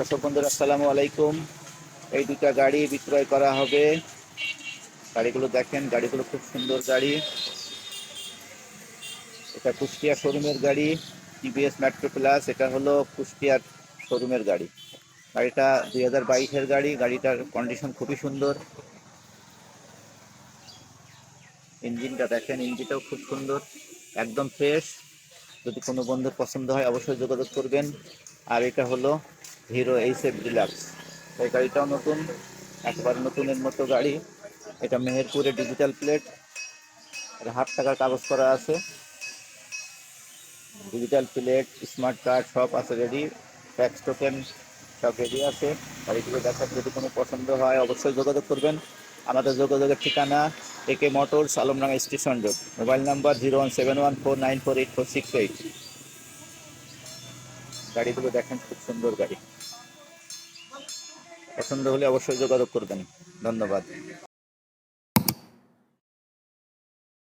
দর্শক বন্ধুরা, আসসালামু আলাইকুম। এই দুটা গাড়ি বিক্রয় করা হবে। গাড়িগুলো দেখেন, গাড়িগুলো খুব সুন্দর গাড়ি। এটা কুষ্টিয়া শোরুমের গাড়ি, টিভিএস মেট্রো প্লাস, এটা হলো কুষ্টিয়ার শোরুমের গাড়ি। গাড়িটা দুই হাজার বাইশের গাড়ি, গাড়িটার কন্ডিশন খুবই সুন্দর। ইঞ্জিনটা দেখেন, ইঞ্জিনটাও খুব সুন্দর, একদম ফ্রেশ। যদি কোনো বন্ধুর পছন্দ হয়, অবশ্যই যোগাযোগ করবেন। আর এটা হলো হিরো এইচ এফ ডিলাক্স। এই গাড়িটাও নতুন, একবার নতুনের মতো গাড়ি। এটা মেহেরপুরে ডিজিটাল প্লেট এটা হাফ টাকার কাগজ করা আছে। ডিজিটাল প্লেট স্মার্ট কার্ড সব আছে রেডি ট্যাক্স টোকেন সব রেডি আছে। গাড়িগুলো দেখার যদি কোনো পছন্দ হয়, অবশ্যই যোগাযোগ করবেন। আমাদের যোগাযোগের ঠিকানা AK motors, Alamdanga station road. Mobile number zero one seven one four nine four eight four six eight গাড়িগুলো দেখেন খুব সুন্দর গাড়ি। পছন্দ হলে অবশ্যই যোগাযোগ করবেন। ধন্যবাদ।